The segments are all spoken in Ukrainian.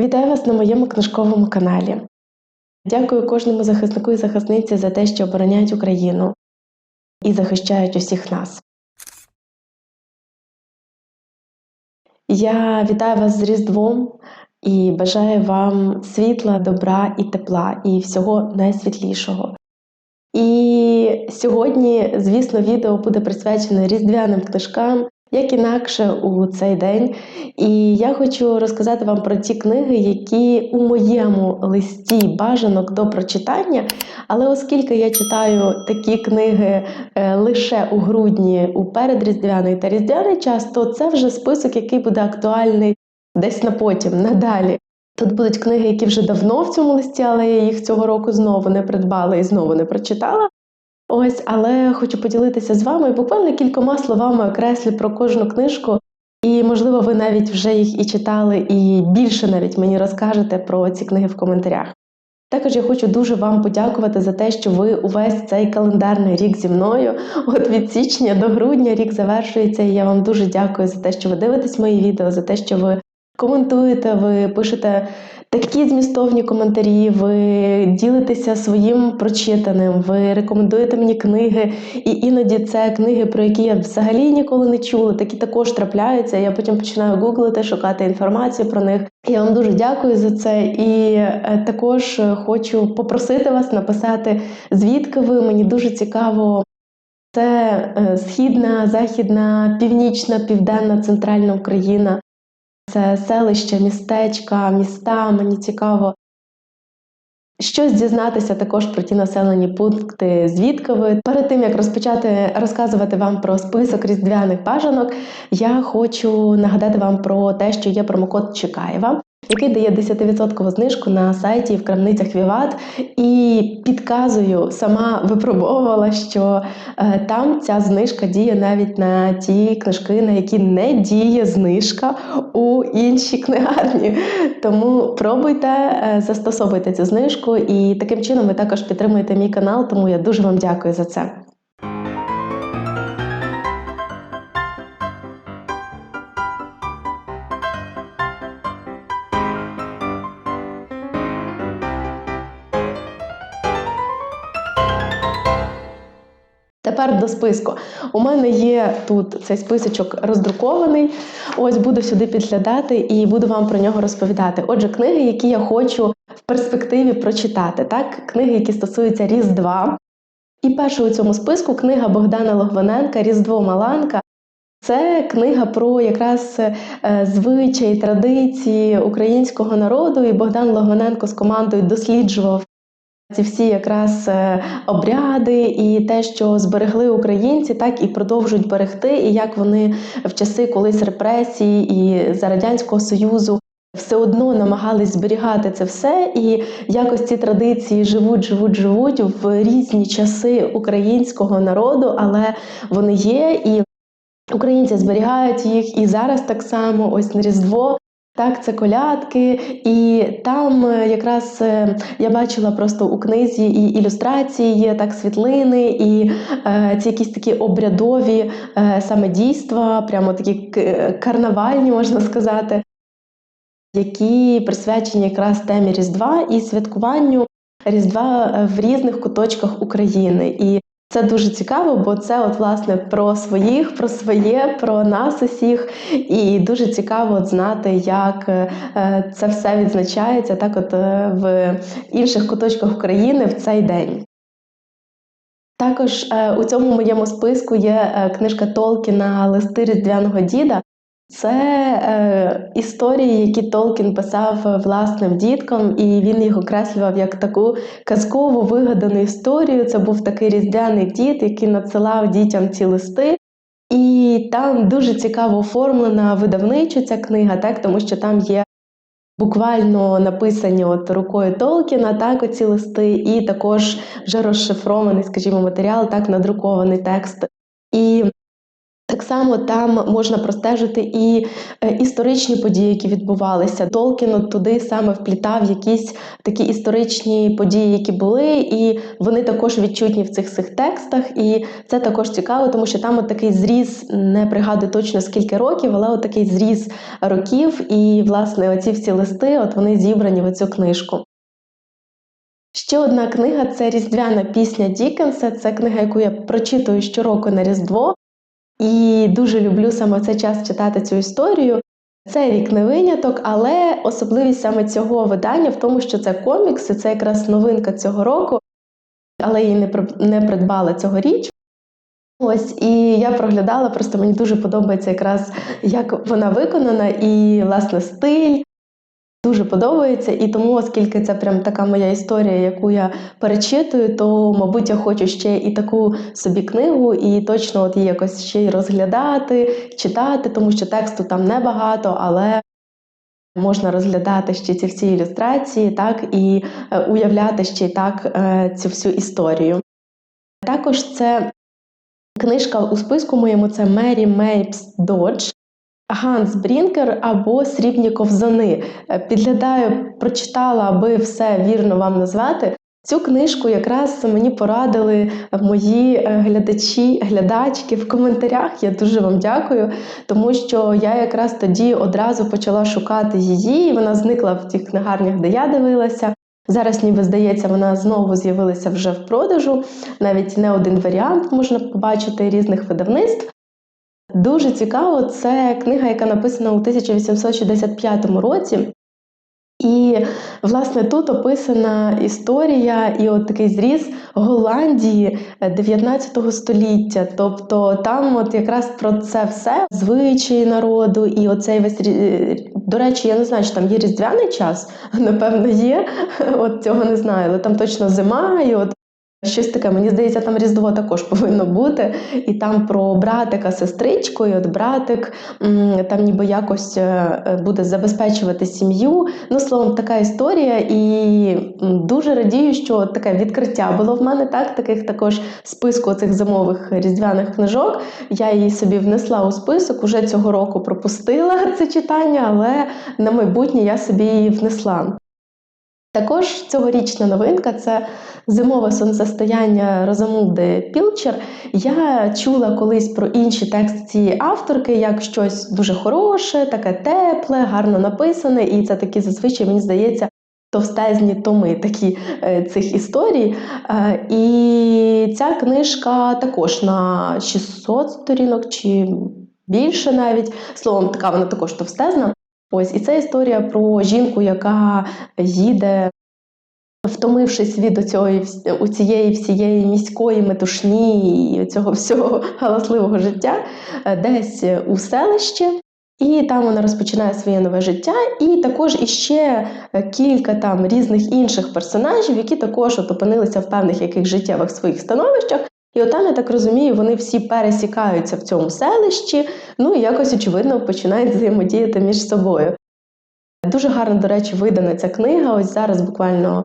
Вітаю вас на моєму книжковому каналі. Дякую кожному захиснику і захисниці за те, що обороняють Україну і захищають усіх нас. Я вітаю вас з Різдвом і бажаю вам світла, добра і тепла, і всього найсвітлішого. І сьогодні, звісно, відео буде присвячене різдвяним книжкам, як інакше у цей день. І я хочу розказати вам про ті книги, які у моєму листі бажанок до прочитання. Але оскільки я читаю такі книги е, лише у грудні, у передріздвяний та різдвяний час, то це вже список, який буде актуальний десь на потім, надалі. Тут будуть книги, які вже давно в цьому листі, але я їх цього року знову не придбала і знову не прочитала. Ось, але хочу поділитися з вами буквально кількома словами окреслю про кожну книжку. І, можливо, ви навіть вже їх і читали, і більше навіть мені розкажете про ці книги в коментарях. Також я хочу дуже вам подякувати за те, що ви увесь цей календарний рік зі мною. От від січня до грудня рік завершується, і я вам дуже дякую за те, що ви дивитесь мої відео, за те, що ви коментуєте, ви пишете такі змістовні коментарі, ви ділитеся своїм прочитаним, ви рекомендуєте мені книги, і іноді це книги, про які я взагалі ніколи не чула, такі також трапляються. Я потім починаю гуглити, шукати інформацію про них. Я вам дуже дякую за це. І е, також хочу попросити вас написати, звідки ви мені дуже цікаво. Це е, східна, західна, північна, південна, центральна Україна. Це селища, містечка, міста. Мені цікаво щось дізнатися також про ті населені пункти, звідки ви. Перед тим як розпочати розказувати вам про список різдвяних бажанок, я хочу нагадати вам про те, що є промокод Чекаєва який дає 10% знижку на сайті в крамницях Віват. І підказую, сама випробовувала, що е, там ця знижка діє навіть на ті книжки, на які не діє знижка у іншій книгарні. Тому пробуйте, е, застосовуйте цю знижку, і таким чином ви також підтримуєте мій канал, тому я дуже вам дякую за це. Тепер до списку. У мене є тут цей списочок роздрукований. Ось буду сюди підглядати і буду вам про нього розповідати. Отже, книги, які я хочу в перспективі прочитати, так, книги, які стосуються Різдва. І перша у цьому списку книга Богдана Логвиненка Різдво Маланка. Це книга про якраз е, звичаї, традиції українського народу. І Богдан Логвиненко з командою досліджував ці всі якраз е, обряди і те, що зберегли українці, так і продовжують берегти, і як вони в часи колись репресій і за радянського союзу. Все одно намагались зберігати це все, і якось ці традиції живуть, живуть, живуть в різні часи українського народу, але вони є, і українці зберігають їх і зараз так само. Ось на Різдво так, це колядки, і там е, якраз е, я бачила просто у книзі і ілюстрації, є так світлини, і е, ці якісь такі обрядові е, саме дійства, прямо такі карнавальні, можна сказати, які присвячені якраз темі Різдва і святкуванню Різдва е, в різних куточках України. І це дуже цікаво, бо це от власне про своїх, про своє, про нас усіх. І дуже цікаво от знати, як е, це все відзначається так, от е, в інших куточках України в цей день. Також е, у цьому моєму списку є книжка Толкіна Листи Різдвяного Діда. Це е, історії, які Толкін писав власним діткам, і він їх окреслював як таку казкову вигадану історію. Це був такий різдвяний дід, який надсилав дітям ці листи. І там дуже цікаво оформлена видавнича ця книга, так, тому що там є буквально написані от рукою Толкіна, так, оці листи, і також вже розшифрований, скажімо, матеріал, так, надрукований текст. І Так само там можна простежити і е, історичні події, які відбувалися. Толкін от туди саме вплітав якісь такі історичні події, які були, і вони також відчутні в цих цих текстах. І це також цікаво, тому що там от такий зріз, не пригадую точно скільки років, але от такий зріз років, і власне оці всі листи, от вони зібрані в цю книжку. Ще одна книга це Різдвяна пісня Дікенса. Це книга, яку я прочитую щороку на Різдво. І дуже люблю саме цей час читати цю історію. Це рік не виняток, але особливість саме цього видання в тому, що це комікс, і це якраз новинка цього року, але її не придбала цьогоріч. Ось і я проглядала, просто мені дуже подобається якраз як вона виконана, і власне стиль. Дуже подобається, і тому, оскільки це прям така моя історія, яку я перечитую, то мабуть я хочу ще і таку собі книгу, і точно от її якось ще й розглядати, читати, тому що тексту там небагато, але можна розглядати ще ці всі ілюстрації, так і е, уявляти ще й так е, цю всю історію. Також це книжка у списку моєму це Мері Мейпс Додж. Ганс Брінкер або Срібні ковзани. Е, Підглядаю, прочитала, аби все вірно вам назвати. Цю книжку якраз мені порадили мої е, глядачі, глядачки в коментарях. Я дуже вам дякую, тому що я якраз тоді одразу почала шукати її, і вона зникла в тих книгарнях, де я дивилася. Зараз, ніби здається, вона знову з'явилася вже в продажу. Навіть не один варіант можна побачити різних видавництв. Дуже цікаво, це книга, яка написана у 1865 році. І, власне, тут описана історія і от такий зріз Голландії 19 століття. Тобто там от якраз про це все, звичаї народу, і оцей весь рі- до речі, я не знаю, чи там є різдвяний час, напевно, є. От цього не знаю, але там точно зима, і от Щось таке, мені здається, там Різдво також повинно бути. І там про братика, сестричку, і от братик там ніби якось е, е, буде забезпечувати сім'ю. Ну, словом, така історія. І дуже радію, що таке відкриття було в мене, так, таких також списку цих зимових різдвяних книжок. Я її собі внесла у список, уже цього року пропустила це читання, але на майбутнє я собі її внесла. Також цьогорічна новинка це зимове сонцестояння Розамунди Пілчер. Я чула колись про інші тексти цієї авторки як щось дуже хороше, таке тепле, гарно написане, і це такі зазвичай, мені здається, товстезні томи такі е, цих історій. Е, і ця книжка також на 600 сторінок чи більше навіть. Словом, така вона також товстезна. Ось і це історія про жінку, яка їде, втомившись від оцього, у цієї всієї міської метушні і цього всього галасливого життя, е, десь у селище. І там вона розпочинає своє нове життя, і також іще е, кілька там різних інших персонажів, які також опинилися в певних яких життєвих своїх становищах. І отам, я так розумію, вони всі пересікаються в цьому селищі, ну і якось, очевидно, починають взаємодіяти між собою. Дуже гарно, до речі, видана ця книга. Ось зараз буквально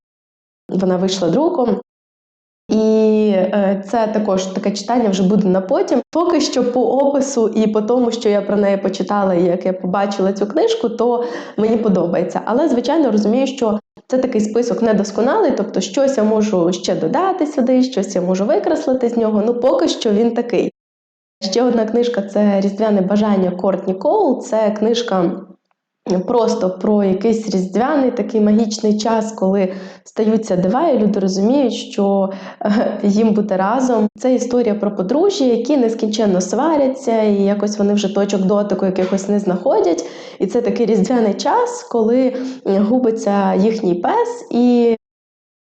вона вийшла друком. І е, це також таке читання вже буде на потім. Поки що по опису і по тому, що я про неї почитала, і як я побачила цю книжку, то мені подобається. Але, звичайно, розумію, що це такий список недосконалий, тобто щось я можу ще додати сюди, щось я можу викреслити з нього. Ну, поки що він такий. Ще одна книжка це Різдвяне бажання Кортні Коул. Це книжка просто про якийсь різдвяний такий магічний час, коли стаються дива, і люди розуміють, що е, їм бути разом. Це історія про подружжя, які нескінченно сваряться, і якось вони вже точок дотику якихось не знаходять. І це такий різдвяний час, коли губиться їхній пес і.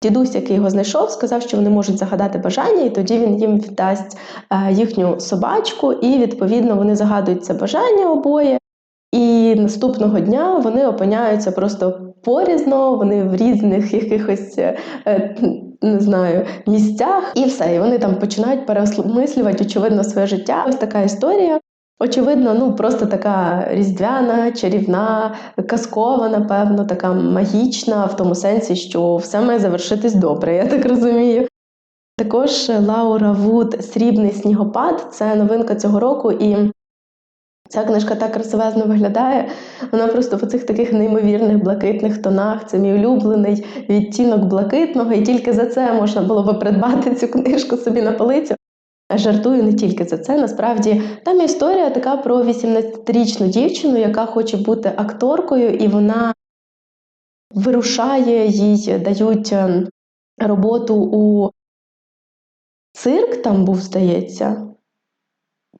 Дідусь, який його знайшов, сказав, що вони можуть загадати бажання, і тоді він їм віддасть е, їхню собачку, і відповідно вони загадують це бажання обоє. І наступного дня вони опиняються просто порізно, вони в різних якихось е, е, не знаю місцях, і все. І вони там починають переосмислювати, очевидно, своє життя. Ось така історія. Очевидно, ну просто така різдвяна, чарівна, казкова, напевно, така магічна, в тому сенсі, що все має завершитись добре, я так розумію. Також Лаура Вуд Срібний снігопад це новинка цього року, і ця книжка так красивезно виглядає. Вона просто в цих таких неймовірних блакитних тонах. Це мій улюблений відтінок блакитного, і тільки за це можна було би придбати цю книжку собі на полицю. Жартую не тільки за це. Насправді там історія така про 18-річну дівчину, яка хоче бути акторкою, і вона вирушає, їй дають ем, роботу у цирк там був, здається.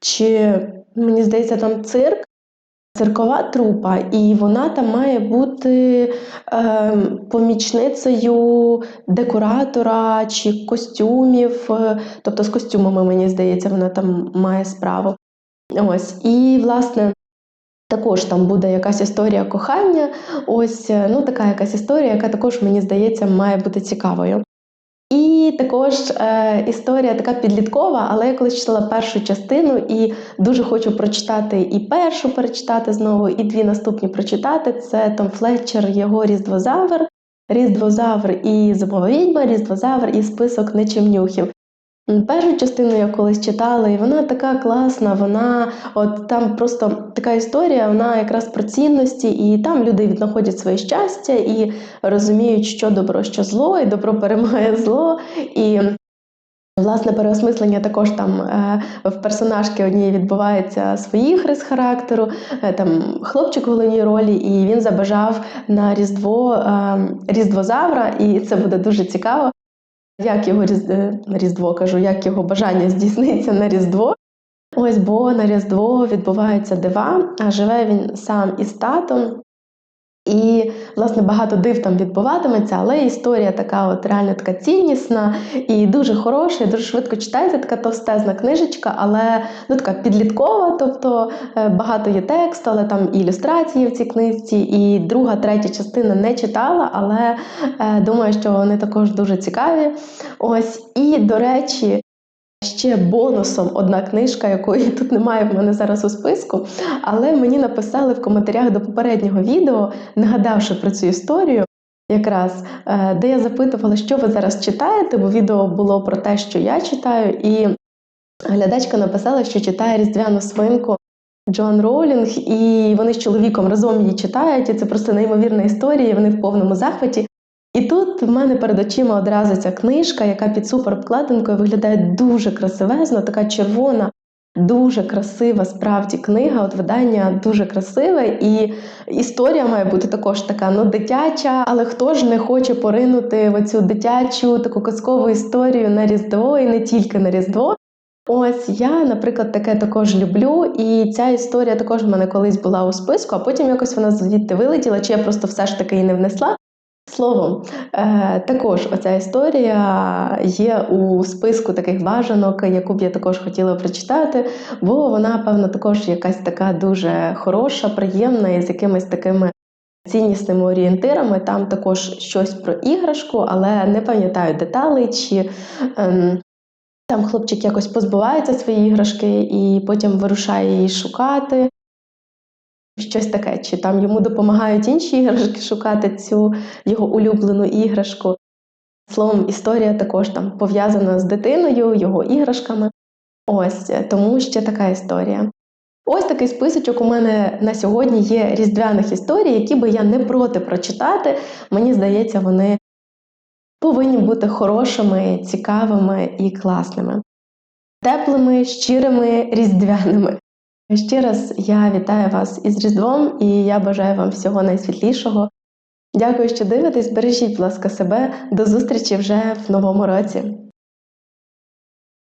Чи, мені здається, там цирк, циркова трупа, і вона там має бути е, помічницею декоратора чи костюмів. е, Тобто з костюмами, мені здається, вона там має справу. Ось. І, власне, також там буде якась історія кохання. Ось, е, ну, така якась історія, яка також, мені здається, має бути цікавою. І також е, історія така підліткова, але я колись читала першу частину і дуже хочу прочитати і першу перечитати знову, і дві наступні прочитати. Це Том Флетчер, його Різдвозавр, Різдвозавр і Зимова відьма, Різдвозавр і список нечимнюхів. Першу частину я колись читала, і вона така класна. Вона от там просто така історія, вона якраз про цінності, і там люди віднаходять своє щастя і розуміють, що добро, що зло, і добро перемагає зло. І власне переосмислення також там е, в персонажки однієї відбувається своїх рис характеру. Е, Там хлопчик в головній ролі, і він забажав на Різдво е, Різдвозавра, і це буде дуже цікаво. Як його е, Різдво кажу, як його бажання здійсниться на Різдво. Ось, бо на Різдво відбуваються дива, а живе він сам із татом. І, власне, багато див там відбуватиметься, але історія така, от реально така ціннісна і дуже хороша, і дуже швидко читається, така товстезна книжечка, але ну, така підліткова, тобто е, багато є тексту, але там і ілюстрації в цій книжці, і друга, третя частина не читала, але е, думаю, що вони також дуже цікаві. Ось, і, до речі, Ще бонусом одна книжка, якої тут немає в мене зараз у списку, але мені написали в коментарях до попереднього відео, нагадавши про цю історію, якраз е, де я запитувала, що ви зараз читаєте, бо відео було про те, що я читаю, і глядачка написала, що читає різдвяну свинку Джоан Роулінг, і вони з чоловіком разом її читають. І це просто неймовірна історія. і Вони в повному захваті. І тут в мене перед очима одразу ця книжка, яка під суперобкладинкою виглядає дуже красивезно, така червона, дуже красива справді книга. От видання дуже красиве, і історія має бути також така ну, дитяча, але хто ж не хоче поринути в цю дитячу таку казкову історію на Різдво і не тільки на Різдво. Ось я, наприклад, таке також люблю, і ця історія також в мене колись була у списку, а потім якось вона звідти вилетіла, чи я просто все ж таки її не внесла. Словом, е, також оця історія є у списку таких бажанок, яку б я також хотіла прочитати, бо вона, певно, також якась така дуже хороша, приємна і з якимись такими ціннісними орієнтирами. Там також щось про іграшку, але не пам'ятаю деталей, чи ем, там хлопчик якось позбувається своєї іграшки і потім вирушає її шукати. Щось таке, чи там йому допомагають інші іграшки шукати цю його улюблену іграшку. Словом, історія також там пов'язана з дитиною, його іграшками. Ось тому ще така історія. Ось такий списочок у мене на сьогодні є різдвяних історій, які би я не проти прочитати. Мені здається, вони повинні бути хорошими, цікавими і класними, теплими, щирими, різдвяними. Ще раз я вітаю вас із Різдвом і я бажаю вам всього найсвітлішого. Дякую, що дивитесь. Бережіть, будь ласка, себе. До зустрічі вже в новому році.